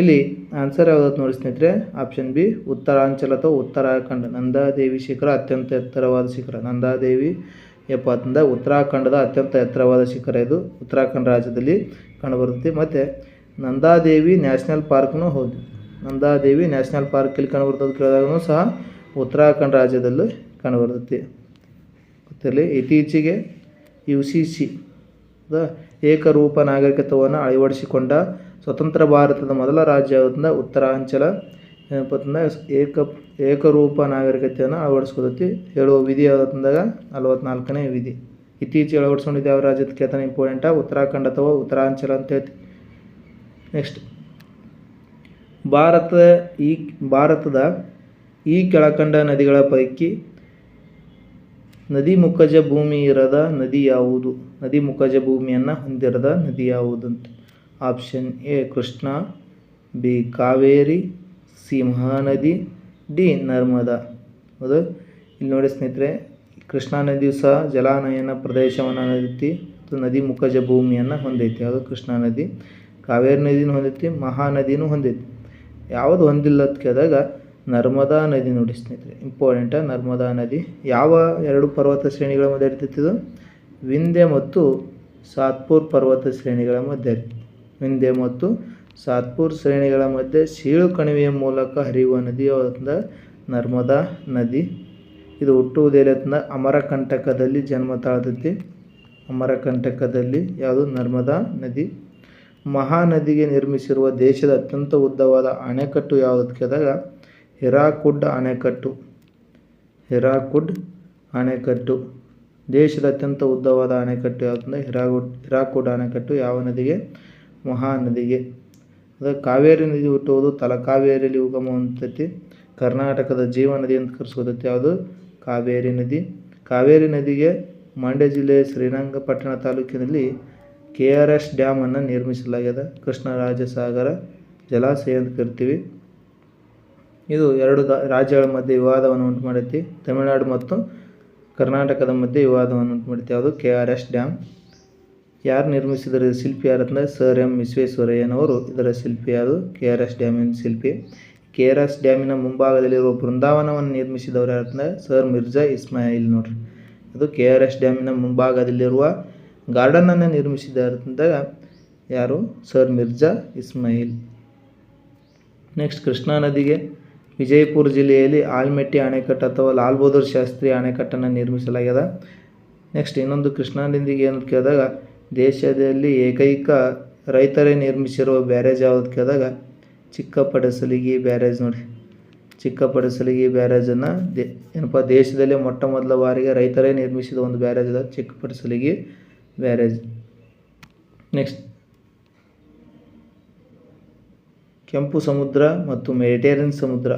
ಇಲ್ಲಿ ಆನ್ಸರ್ ಯಾವುದಾದ್ರು ನೋಡಿ ಸ್ನೇಹಿತರೆ ಆಪ್ಷನ್ ಬಿ ಉತ್ತರಾಂಚಲ ಅಥವಾ ಉತ್ತರಾಖಂಡ. ನಂದಾದೇವಿ ಶಿಖರ ಅತ್ಯಂತ ಎತ್ತರವಾದ ಶಿಖರ. ನಂದಾದೇವಿ ಅಂತಂದ ಉತ್ತರಾಖಂಡದ ಅತ್ಯಂತ ಎತ್ತರವಾದ ಶಿಖರ ಇದು. ಉತ್ತರಾಖಂಡ ರಾಜ್ಯದಲ್ಲಿ ಕಂಡುಬರುತ್ತೆ ಮತ್ತು ನಂದಾದೇವಿ ನ್ಯಾಷನಲ್ ಪಾರ್ಕ್ನೂ ಹೌದು. ನಂದಾದೇವಿ ನ್ಯಾಷನಲ್ ಪಾರ್ಕ್ ಇಲ್ಲಿ ಕಂಡುಬರ್ತದೆ ಕೇಳಿದಾಗೂ ಸಹ ಉತ್ತರಾಖಂಡ ರಾಜ್ಯದಲ್ಲೂ ಕಂಡುಬರ್ತೈತಿ ಗೊತ್ತಿರಲಿ? ಇತ್ತೀಚೆಗೆ ಯು ಸಿ ಸಿ ಏಕರೂಪ ನಾಗರಿಕತ್ವವನ್ನು ಅಳವಡಿಸಿಕೊಂಡ ಸ್ವತಂತ್ರ ಭಾರತದ ಮೊದಲ ರಾಜ್ಯ ಯಾವುದಂದ್ರೆ ಉತ್ತರಾಂಚಲ ಏನಪ್ಪ ಏಕ, ಏಕರೂಪ ನಾಗರಿಕತೆಯನ್ನು ಅಳವಡಿಸ್ಕೊತೈತಿ ಹೇಳುವ ವಿಧಿ ಯಾವುದಂದಾಗ ನಲವತ್ನಾಲ್ಕನೇ ವಿಧಿ. ಇತ್ತೀಚೆಗೆ ಅಳವಡಿಸ್ಕೊಂಡಿದ್ದು ಯಾವ ರಾಜ್ಯದ ಕೇತನ ಇಂಪಾರ್ಟೆಂಟ ಉತ್ತರಾಖಂಡ ಅಥವಾ ಉತ್ತರಾಂಚಲ ಅಂತ ಹೇಳ್ತಿ. ನೆಕ್ಸ್ಟ್ ಭಾರತ ಈ, ಭಾರತದ ಈ ಕೆಳಕಂಡ ನದಿಗಳ ಪೈಕಿ ನದಿ ಮುಖಜ ಭೂಮಿ ಇರದ ನದಿ ಯಾವುದು? ನದಿ ಮುಖಜ ಭೂಮಿಯನ್ನು ಹೊಂದಿರದ ನದಿ ಯಾವುದು ಅಂತ option A, Krishna, B, Kaveri, C, Mahanadi, D, Narmada. ಹೌದು? ಇಲ್ಲಿ ನೋಡಿ ಸ್ನೇಹಿತರೆ, ಕೃಷ್ಣಾ ನದಿಯು ಸಹ ಜಲಾನಯನ ಪ್ರದೇಶವನ್ನು ಹೊಂದೈತಿ ಮತ್ತು ನದಿ ಮುಖಜ ಭೂಮಿಯನ್ನು ಹೊಂದೈತಿ. ಅದು ಕೃಷ್ಣಾ ನದಿ. ಕಾವೇರಿ ನದಿನೂ ಹೊಂದೈತಿ, ಮಹಾನದಿನೂ ಹೊಂದೈತಿ. ಯಾವುದು ಹೊಂದಿಲ್ಲ ಅಂತ ಕೇಳಿದಾಗ ನರ್ಮದಾ ನದಿ ನೋಡಿ ಸ್ನೇಹಿತರೆ ಇಂಪಾರ್ಟೆಂಟ ನರ್ಮದಾ ನದಿ. ಯಾವ ಎರಡು ಪರ್ವತ ಶ್ರೇಣಿಗಳ ಮಧ್ಯೆ ಇರ್ತಿತ್ತು ವಿಂಧ್ಯ ಮತ್ತು ಸಾತ್ಪುರ್ ಪರ್ವತ ಶ್ರೇಣಿಗಳ ಮಧ್ಯೆ ವಿಂಧ್ಯ ಮತ್ತು ಸಾತ್ಪುರ್ ಶ್ರೇಣಿಗಳ ಮಧ್ಯೆ ಸೀಳು ಕಣಿವೆಯ ಮೂಲಕ ಹರಿಯುವ ನದಿ ಯಾವುದಂದ್ರೆ ನರ್ಮದಾ ನದಿ. ಇದು ಹುಟ್ಟುವುದೇಲತ್ನ ಅಮರಕಂಟಕದಲ್ಲಿ ಜನ್ಮ ತಾಳತೈತಿ. ಅಮರಕಂಟಕದಲ್ಲಿ ಯಾವುದು? ನರ್ಮದಾ ನದಿ. ಮಹಾನದಿಗೆ ನಿರ್ಮಿಸಿರುವ ದೇಶದ ಅತ್ಯಂತ ಉದ್ದವಾದ ಅಣೆಕಟ್ಟು ಯಾವುದು ಕೇಳಿದಾಗ ಹಿರಾಕುಡ್ ಅಣೆಕಟ್ಟು ಹಿರಾಕುಡ್ ಅಣೆಕಟ್ಟು ದೇಶದ ಅತ್ಯಂತ ಉದ್ದವಾದ ಅಣೆಕಟ್ಟು ಯಾವುದಂದ್ರೆ ಹಿರಾಗುಡ್, ಹಿರಾಕುಡ್ ಅಣೆಕಟ್ಟು ಯಾವ ನದಿಗೆ? ಮಹಾನದಿಗೆ ಅದು ಕಾವೇರಿ ನದಿ ಹುಟ್ಟುವುದು ತಲಕಾವೇರಿಯಲ್ಲಿ ಉಗಮ ಹೊಂದತಿ ಕರ್ನಾಟಕದ ಜೀವ ನದಿ ಅಂತ ಕರೆಸೋದತಿ ಯಾವುದು? ಕಾವೇರಿ ನದಿ. ಕಾವೇರಿ ನದಿಗೆ ಮಂಡ್ಯ ಜಿಲ್ಲೆಯ ಶ್ರೀರಂಗಪಟ್ಟಣ ತಾಲೂಕಿನಲ್ಲಿ ಕೆ ಆರ್ ಎಸ್ ಡ್ಯಾಮನ್ನು ನಿರ್ಮಿಸಲಾಗಿದೆ. ಕೃಷ್ಣರಾಜಸಾಗರ ಜಲಾಶಯ ಅಂತ ಕರಿತೀವಿ. ಇದು ಎರಡು ರಾಜ್ಯಗಳ ಮಧ್ಯೆ ವಿವಾದವನ್ನು ಉಂಟು ಮಾಡೈತಿ ತಮಿಳುನಾಡು ಮತ್ತು ಕರ್ನಾಟಕದ ಮಧ್ಯೆ ವಿವಾದವನ್ನು ಉಂಟು ಮಾಡೈತಿ ಯಾವುದು? K R S dam. ಯಾರು ನಿರ್ಮಿಸಿದರೆ ಶಿಲ್ಪಿ ಯಾರಂದ್ರೆ ಸರ್ ಎಂ ವಿಶ್ವೇಶ್ವರಯ್ಯನವರು. ಇದರ ಶಿಲ್ಪಿ ಯಾರು? ಕೆ ಆರ್ ಎಸ್ ಡ್ಯಾಮಿನ ಶಿಲ್ಪಿ. ಕೆ ಆರ್ ಎಸ್ ಡ್ಯಾಮಿನ ಮುಂಭಾಗದಲ್ಲಿರುವ ಬೃಂದಾವನವನ್ನು ನಿರ್ಮಿಸಿದವರು ಯಾರಂದ್ರೆ ಸರ್ ಮಿರ್ಜಾ ಇಸ್ಮಾಯಿಲ್ ನೋಡ್ರಿ. ಅದು ಕೆ ಆರ್ ಎಸ್ ಡ್ಯಾಮಿನ ಮುಂಭಾಗದಲ್ಲಿರುವ ಗಾರ್ಡನನ್ನು ನಿರ್ಮಿಸಿದಂದಾಗ ಯಾರು? ಸರ್ ಮಿರ್ಜಾ ಇಸ್ಮಾಯಿಲ್. ನೆಕ್ಸ್ಟ್ ಕೃಷ್ಣಾ ನದಿಗೆ ವಿಜಯಪುರ ಜಿಲ್ಲೆಯಲ್ಲಿ ಆಲ್ಮೆಟ್ಟಿ ಅಣೆಕಟ್ಟು ಅಥವಾ ಲಾಲ್ ಬಹದ್ದೂರ್ ಶಾಸ್ತ್ರಿ ಅಣೆಕಟ್ಟನ್ನು ನಿರ್ಮಿಸಲಾಗಿದೆ ನೆಕ್ಸ್ಟ್ ಇನ್ನೊಂದು ಕೃಷ್ಣಾ ನದಿಗೆ ಏನು ಕೇಳಿದಾಗ, ದೇಶದಲ್ಲಿ ಏಕೈಕ ರೈತರೇ ನಿರ್ಮಿಸಿರುವ ಬ್ಯಾರೇಜ್ ಯಾವುದು ಕೇಳಿದಾಗ ಚಿಕ್ಕಪಡಸಲಿಗಿ ಬ್ಯಾರೇಜ್ ನೋಡಿ. ಚಿಕ್ಕಪಡಸಲಿಗಿ ಬ್ಯಾರೇಜನ್ನು ದೇ, ಏನಪ್ಪ, ದೇಶದಲ್ಲೇ ಮೊಟ್ಟ ಮೊದಲ ಬಾರಿಗೆ ರೈತರೇ ನಿರ್ಮಿಸಿದ ಒಂದು ಬ್ಯಾರೇಜ್ ಅದ ಚಿಕ್ಕಪಡಸಲಿಗಿ ಬ್ಯಾರೇಜ್. ನೆಕ್ಸ್ಟ್ ಕೆಂಪು ಸಮುದ್ರ ಮತ್ತು ಮೆಡಿಟೇರಿಯನ್ ಸಮುದ್ರ.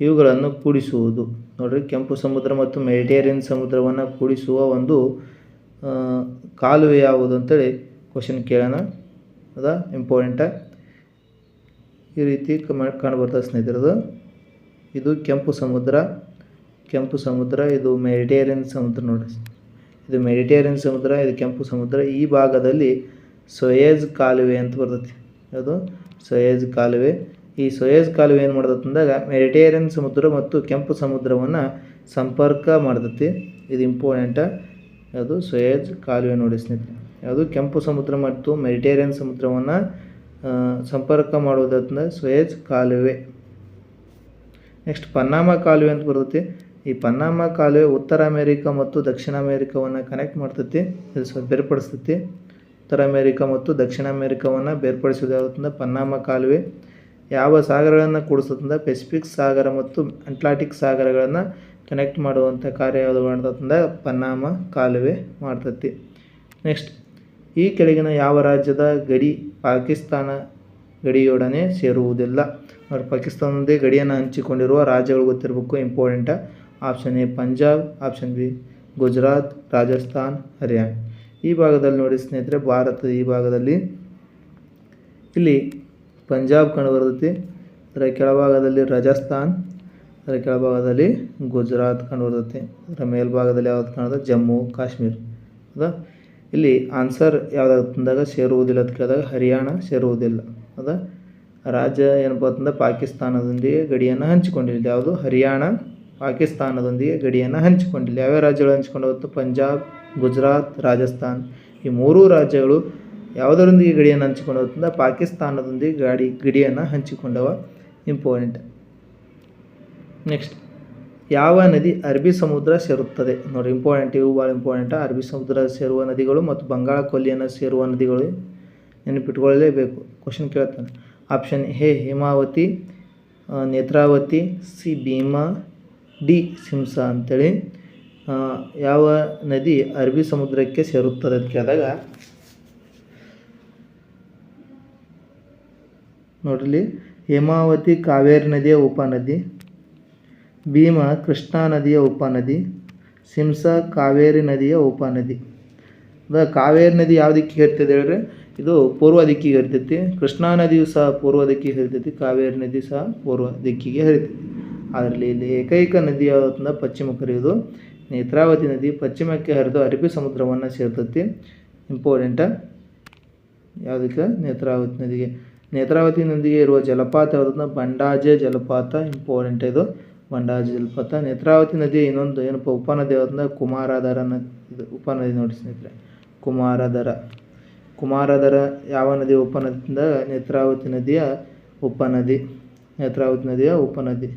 ಇವುಗಳನ್ನು ಕೂಡಿಸುವುದು. ನೋಡಿರಿ, ಕೆಂಪು ಸಮುದ್ರ ಮತ್ತು ಮೆಡಿಟೇರಿಯನ್ ಸಮುದ್ರವನ್ನು ಕೂಡಿಸುವ ಒಂದು ಕಾಲುವೆ ಯಾವುದು ಅಂತೇಳಿ ಕ್ವಶನ್ ಕೇಳೋಣ. ಅದ ಇಂಪಾರ್ಟೆಂಟ ಈ ರೀತಿ ಕಾಣಬರ್ತದೆ ಸ್ನೇಹಿತರದು. ಇದು ಕೆಂಪು ಸಮುದ್ರ. ಕೆಂಪು ಸಮುದ್ರ, ಇದು ಮೆಡಿಟೇರಿಯನ್ ಸಮುದ್ರ ನೋಡಿ ಇದು ಮೆಡಿಟೇರಿಯನ್ ಸಮುದ್ರ, ಇದು ಕೆಂಪು ಸಮುದ್ರ. ಈ ಭಾಗದಲ್ಲಿ ಸೊಯೇಜ್ ಕಾಲುವೆ ಅಂತ ಬರ್ತೈತಿ. ಅದು ಸೊಯೇಜ್ ಕಾಲುವೆ. ಈ ಸೊಯೇಜ್ ಕಾಲುವೆ ಏನು ಮಾಡ್ತೈತೆ ಅಂದಾಗ, ಮೆಡಿಟೇರಿಯನ್ ಸಮುದ್ರ ಮತ್ತು ಕೆಂಪು ಸಮುದ್ರವನ್ನು ಸಂಪರ್ಕ ಮಾಡ್ತೈತಿ ಇದು ಇಂಪಾರ್ಟೆಂಟ ಅದು ಸೊಯೇಜ್ ಕಾಲುವೆ ನೋಡಿ ಸ್ನೇಹಿತರೆ. ಅದು ಕೆಂಪು ಸಮುದ್ರ ಮತ್ತು ಮೆಡಿಟೇರಿಯನ್ ಸಮುದ್ರವನ್ನು ಸಂಪರ್ಕ ಮಾಡುವುದರಿಂದ ಸೊಯೇಜ್ ಕಾಲುವೆ. ನೆಕ್ಸ್ಟ್ ಪನ್ನಾಮ ಕಾಲುವೆ ಅಂತ ಬರ್ತೈತಿ ಈ ಪನ್ನಾಮ ಕಾಲುವೆ ಉತ್ತರ ಅಮೇರಿಕಾ ಮತ್ತು ದಕ್ಷಿಣ ಅಮೇರಿಕಾವನ್ನು ಕನೆಕ್ಟ್ ಮಾಡ್ತೈತಿ ಇದು ಬೇರ್ಪಡಿಸ್ತೈತಿ ಉತ್ತರ ಅಮೇರಿಕಾ ಮತ್ತು ದಕ್ಷಿಣ ಅಮೇರಿಕಾವನ್ನು ಬೇರ್ಪಡಿಸುವುದಾಗುತ್ತದೆ ಪನ್ನಾಮ ಕಾಲುವೆ, ಯಾವ ಸಾಗರಗಳನ್ನು ಕೂಡಿಸುತ್ತಂದ ಪೆಸಿಫಿಕ್ ಸಾಗರ ಮತ್ತು ಅಟ್ಲಾಂಟಿಕ್ ಸಾಗರಗಳನ್ನು ಕನೆಕ್ಟ್ ಮಾಡುವಂಥ ಕಾರ್ಯ ಯಾವುದು ಮಾಡ್ತಂದ ಪನ್ನಾಮ ಕಾಲುವೆ ಮಾಡ್ತತಿ. ನೆಕ್ಸ್ಟ್ ಈ ಕೆಳಗಿನ ಯಾವ ರಾಜ್ಯದ ಗಡಿ ಪಾಕಿಸ್ತಾನ ಗಡಿಯೊಡನೆ ಸೇರುವುದಿಲ್ಲ? ಅವರು ಪಾಕಿಸ್ತಾನದೇ ಗಡಿಯನ್ನು ಹಂಚಿಕೊಂಡಿರುವ ರಾಜ್ಯಗಳು ಗೊತ್ತಿರಬೇಕು. Important option A Punjab option B Gujarat Rajasthan Haryana ಈ ಭಾಗದಲ್ಲಿ ನೋಡಿ ಸ್ನೇಹಿತರೆ, ಭಾರತದ ಈ ಭಾಗದಲ್ಲಿ ಇಲ್ಲಿ ಪಂಜಾಬ್ ಕಂಡುಬರ್ತೈತಿ ಅದರ ಕೆಳಭಾಗದಲ್ಲಿ ರಾಜಸ್ಥಾನ್, ಅದರ ಕೆಳಭಾಗದಲ್ಲಿ ಗುಜರಾತ್ ಕಂಡುಬರ್ತೈತಿ ಅದರ ಮೇಲ್ಭಾಗದಲ್ಲಿ ಯಾವ್ದು ಕಾಣುತ್ತೆ? ಜಮ್ಮು, ಕಾಶ್ಮೀರ. ಅದ ಇಲ್ಲಿ ಆನ್ಸರ್ ಅಂದಾಗ ಸೇರುವುದಿಲ್ಲ ಅಂತ ಕೇಳಿದಾಗ ಹರಿಯಾಣ ಸೇರುವುದಿಲ್ಲ. ಅದ ರಾಜ್ಯ ಏನಪ್ಪ ಅಂತಂದ್ರೆ ಪಾಕಿಸ್ತಾನದೊಂದಿಗೆ ಗಡಿಯನ್ನು ಹಂಚಿಕೊಂಡಿಲ್ಲ. ಯಾವುದು? ಹರಿಯಾಣ ಪಾಕಿಸ್ತಾನದೊಂದಿಗೆ ಗಡಿಯನ್ನು ಹಂಚಿಕೊಂಡಿಲ್ಲ. ಯಾವ್ಯಾವ ರಾಜ್ಯಗಳು ಹಂಚಿಕೊಂಡು ಪಂಜಾಬ್ ಗುಜರಾತ್, ರಾಜಸ್ಥಾನ್ ಈ ಮೂರೂ ರಾಜ್ಯಗಳು ಯಾವುದರೊಂದಿಗೆ ಗಡಿಯನ್ನು ಹಂಚಿಕೊಂಡಿರೋದ್ರಿಂದ ಪಾಕಿಸ್ತಾನದೊಂದಿಗೆ ಗಾಡಿ, ಗಡಿಯನ್ನು ಹಂಚಿಕೊಂಡವ. ಇಂಪಾರ್ಟೆಂಟ್. ನೆಕ್ಸ್ಟ್. ಯಾವ ನದಿ ಅರಬ್ಬಿ ಸಮುದ್ರ ಸೇರುತ್ತದೆ? ನೋಡಿ, ಇಂಪಾರ್ಟೆಂಟ್, ಇವು ಭಾಳ ಇಂಪಾರ್ಟೆಂಟ್. ಅರಬ್ಬಿ ಸಮುದ್ರ ಸೇರುವ ನದಿಗಳು ಮತ್ತು ಬಂಗಾಳ ಕೊಲ್ಲಿಯನ್ನು ಸೇರುವ ನದಿಗಳು ನೆನಪಿಟ್ಕೊಳ್ಳಲೇಬೇಕು. ಕ್ವಶನ್ ಕೇಳ್ತಾನೆ. Option A, Hemavati Netravati, C, Bhima, D, Shimsha ಅಂತೇಳಿ. ಯಾವ ನದಿ ಅರಬ್ಬಿ ಸಮುದ್ರಕ್ಕೆ ಸೇರುತ್ತದೆ ಅಂತ ಕೇಳಿದಾಗ, ನೋಡ್ರಿ, ಹೇಮಾವತಿ ಕಾವೇರಿ ನದಿಯ ಉಪನದಿ, ಭೀಮಾ ಕೃಷ್ಣಾ ನದಿಯ ಉಪನದಿ, ಸಿಂಸಾ ಕಾವೇರಿ ನದಿಯ ಉಪನದಿ. ಅದ ಕಾವೇರಿ ನದಿ ಯಾವ ದಿಕ್ಕಿಗೆ ಹೇಳ್ತದೆ ಹೇಳ್ರಿ? ಇದು ಪೂರ್ವ ದಿಕ್ಕಿಗೆ ಹರಿತೈತಿ. ಕೃಷ್ಣಾ ನದಿಯು ಸಹ ಪೂರ್ವ ದಿಕ್ಕಿಗೆ ಹರಿತೈತಿ. ಕಾವೇರಿ ನದಿ ಸಹ ಪೂರ್ವ ದಿಕ್ಕಿಗೆ ಹರಿತೈತಿ. ಅದರಲ್ಲಿ ಇಲ್ಲಿ ಏಕೈಕ ನದಿ ಯಾವುದಂದ್ರೆ ಪಶ್ಚಿಮಕ್ಕೆ ಹರಿಯೋದು ನೇತ್ರಾವತಿ ನದಿ ಪಶ್ಚಿಮಕ್ಕೆ ಹರಿದು ಅರಬ್ಬಿ ಸಮುದ್ರವನ್ನು ಸೇರ್ತೈತಿ. ಇಂಪಾರ್ಟೆಂಟ ಯಾವುದಕ್ಕೆ? ನೇತ್ರಾವತಿ ನದಿಗೆ. ನೇತ್ರಾವತಿ ನದಿಗೆ ಇರುವ ಜಲಪಾತ ಯಾವುದಂದ್ರೆ ಬಂಡಾಜೆ ಜಲಪಾತ. ಇಂಪಾರ್ಟೆಂಟ್ ಇದು. ಬಂಡಾಜೆ ಜಲಪಾತ. ನೇತ್ರಾವತಿ ನದಿ ಇನ್ನೊಂದು ಏನಪ್ಪ ಉಪನದಿ ಯಾವುದನ್ನ? ಕುಮಾರಧಾರನ ಇದು ಉಪನದಿ ನೋಡಿ ಸ್ನೇಹಿತರೆ. ಕುಮಾರಧಾರ. ಕುಮಾರಧಾರ ಯಾವ ನದಿ? ಉಪನದಿಯಿಂದ ನೇತ್ರಾವತಿ ನದಿಯ ಉಪನದಿ. ನೇತ್ರಾವತಿ ನದಿಯ ಉಪನದಿ.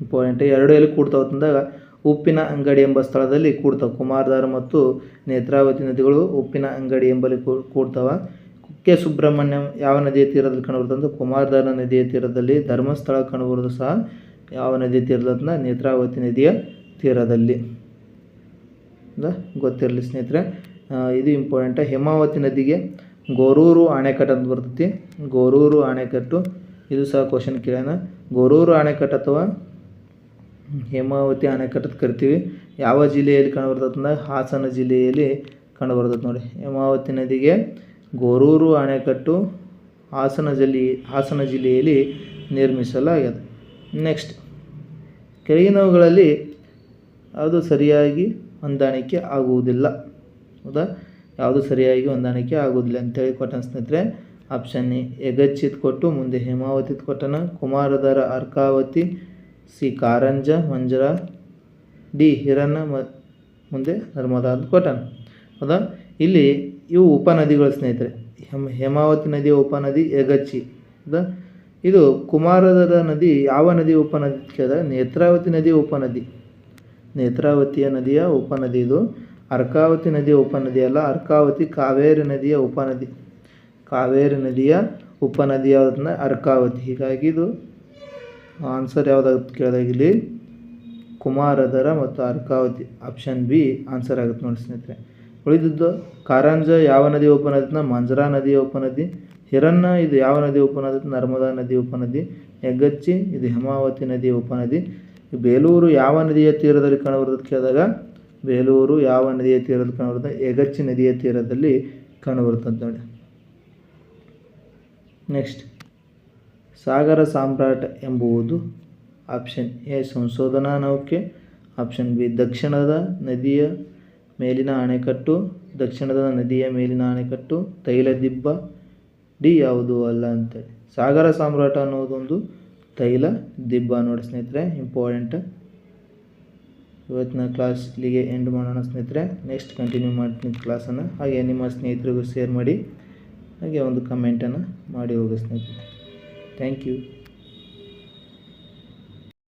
ಇಂಪಾರ್ಟೆಂಟ್ ಎರಡು ಎಲ್ಲಿ ಕೂಡ್ತಾವ ತಂದಾಗ ಉಪ್ಪಿನ ಅಂಗಡಿ ಎಂಬ ಸ್ಥಳದಲ್ಲಿ ಕೂಡ್ತಾವೆ. ಕುಮಾರಧಾರ ಮತ್ತು ನೇತ್ರಾವತಿ ನದಿಗಳು ಉಪ್ಪಿನ ಅಂಗಡಿ ಎಂಬಲ್ಲಿ ಕೂಡ್ತಾವ. ಕುಕ್ಕೆ ಸುಬ್ರಹ್ಮಣ್ಯಂ ಯಾವ ನದಿಯ ತೀರದಲ್ಲಿ ಕಂಡುಬರುತ್ತೆ ಅಂದ್ರೆ ಕುಮಾರಧಾರ ನದಿಯ ತೀರದಲ್ಲಿ ಧರ್ಮಸ್ಥಳ ಕಂಡುಬರೋದು ಸಹ ಯಾವ ನದಿಯ ತೀರದಲ್ಲಿ ನೇತ್ರಾವತಿ ನದಿಯ ತೀರದಲ್ಲಿ? ಗೊತ್ತಿರಲಿ ಸ್ನೇಹಿತರೆ ಇದು ಇಂಪಾರ್ಟೆಂಟ್ ಹೇಮಾವತಿ ನದಿಗೆ ಗೋರೂರು ಅಣೆಕಟ್ಟು ಅಂತ ಬರ್ತೈತಿ. ಗೋರೂರು ಅಣೆಕಟ್ಟು ಇದು ಸಹ ಕ್ವಶನ್ ಕೇಳೋಣ. ಗೋರೂರು ಅಣೆಕಟ್ಟು ಅಥವಾ ಹೇಮಾವತಿ ಅಣೆಕಟ್ಟು ಅಂತ ಕರಿತೀವಿ. ಯಾವ ಜಿಲ್ಲೆಯಲ್ಲಿ ಕಂಡುಬರ್ತದೆ ಅಂದ್ರೆ ಹಾಸನ ಜಿಲ್ಲೆಯಲ್ಲಿ ಕಂಡುಬರ್ತದೆ ನೋಡಿ. ಹೇಮಾವತಿ ನದಿಗೆ ಗೋರೂರು ಅಣೆಕಟ್ಟು ಹಾಸನ ಜಿಲ್ಲೆ, ಹಾಸನ ಜಿಲ್ಲೆಯಲ್ಲಿ ನಿರ್ಮಿಸಲಾಗಿದೆ ನೆಕ್ಸ್ಟ್ ಕೆಳಗಿನವುಗಳಲ್ಲಿ ಅದು ಸರಿಯಾಗಿ ಹೊಂದಾಣಿಕೆ ಆಗುವುದಿಲ್ಲ. ಹೌದಾ? ಯಾವುದು ಸರಿಯಾಗಿ ಹೊಂದಾಣಿಕೆ ಆಗುವುದಿಲ್ಲ ಅಂತೇಳಿ ಕೊಟ್ಟನ ಸ್ನೇಹಿತರೆ ಆಪ್ಷನ್ ಎ ಎಗಚ್ಚಿತ್ ಕೊಟ್ಟು ಮುಂದೆ ಹೇಮಾವತಿ ಕೊಟ್ಟನ ಕುಮಾರಧಾರ, ಅರ್ಕಾವತಿ ಸಿ ಕಾರಂಜ ಮಂಜರ ಡಿ ಹಿರಣ್ಣ ಮ, ಮುಂದೆ ನರ್ಮದಾ ಅಂತ ಕೊಟ್ಟಾನ. ಹೌದಾ ಇಲ್ಲಿ ಇವು ಉಪನದಿಗಳು ಸ್ನೇಹಿತರೆ. ಹೆಮ್, ಹೇಮಾವತಿ ನದಿಯ ಉಪನದಿ ಎಗಚ್ಚಿ ಹೌದಾ ಇದು ಕುಮಾರದ ನದಿ, ಯಾವ ನದಿ ಉಪನದಿ ಅಂತ ಕೇಳಿದಾಗ ನೇತ್ರಾವತಿ ನದಿಯ ಉಪನದಿ. ನೇತ್ರಾವತಿಯ ನದಿಯ ಉಪನದಿ ಇದು. ಅರ್ಕಾವತಿ ನದಿಯ ಉಪನದಿ ಅಲ್ಲ, ಅರ್ಕಾವತಿ ಕಾವೇರಿ ನದಿಯ ಉಪನದಿ. ಕಾವೇರಿ ನದಿಯ ಉಪನದಿ ಯಾವುದನ್ನ ಅರ್ಕಾವತಿ. ಹೀಗಾಗಿ ಇದು ಆನ್ಸರ್ ಯಾವುದಾಗುತ್ತೆ ಕೇಳಿದಾಗ ಇಲ್ಲಿ? ಕುಮಾರಧರ ಮತ್ತು ಅರ್ಕಾವತಿ. ಆಪ್ಷನ್ ಬಿ ಆನ್ಸರ್ ಆಗುತ್ತೆ ನೋಡಿ ಸ್ನೇಹಿತರೆ. ಉಳಿದಿದ್ದು, ಕಾರಂಜ ಯಾವ ನದಿ ಉಪನದಿನ? ಮಂಜರಾ ನದಿ ಉಪನದಿ. ಹಿರಣ್ಣ ಇದು ಯಾವ ನದಿ ಉಪನದಿ ನರ್ಮದಾ ನದಿ ಉಪನದಿ. ಹೆಗ್ಗಚ್ಚಿ ಇದು ಹೇಮಾವತಿ ನದಿ ಉಪನದಿ. ಬೇಲೂರು ಯಾವ ನದಿಯ ತೀರದಲ್ಲಿ ಕಂಡುಬರ್ತದೆ ಕೇಳಿದಾಗ, ಬೇಲೂರು ಯಾವ ನದಿಯ ತೀರದಲ್ಲಿ ಕಾಣಬರುತ್ತೆ ಹೆಗಚ್ಚಿ ನದಿಯ ತೀರದಲ್ಲಿ ಕಂಡುಬರುತ್ತದೆ ನೋಡಿ. ನೆಕ್ಸ್ಟ್ ಸಾಗರ ಸಾಮ್ರಾಟ ಎಂಬುವುದು ಆಪ್ಷನ್ ಎ, ಸಂಶೋಧನಾ ನೌಕೆ, ಆಪ್ಷನ್ ಬಿ, ದಕ್ಷಿಣದ ನದಿಯ ಮೇಲಿನ ಅಣೆಕಟ್ಟು, ದಕ್ಷಿಣದ ನದಿಯ ಮೇಲಿನ ಅಣೆಕಟ್ಟು, ತೈಲ ದಿಬ್ಬ, ಡಿ ಯಾವುದು ಅಲ್ಲ ಅಂತೇಳಿ. ಸಾಗರ ಸಾಮ್ರಾಟ ಅನ್ನೋದೊಂದು ತೈಲ ದಿಬ್ಬ ನೋಡಿ ಸ್ನೇಹಿತರೆ ಇಂಪಾರ್ಟೆಂಟ್ ಇವತ್ತಿನ ಕ್ಲಾಸ್ ಇಲ್ಲಿಗೆ ಎಂಡ್ ಮಾಡೋಣ ಸ್ನೇಹಿತರೆ. ನೆಕ್ಸ್ಟ್ ಕಂಟಿನ್ಯೂ ಮಾಡ್ತೀನಿ ಕ್ಲಾಸನ್ನು ಹಾಗೆ ನಿಮ್ಮ ಸ್ನೇಹಿತರಿಗೂ ಶೇರ್ ಮಾಡಿ, ಹಾಗೆ ಒಂದು ಕಮೆಂಟನ್ನು ಮಾಡಿ ಹೋಗಿ ಸ್ನೇಹಿತರೆ. Thank you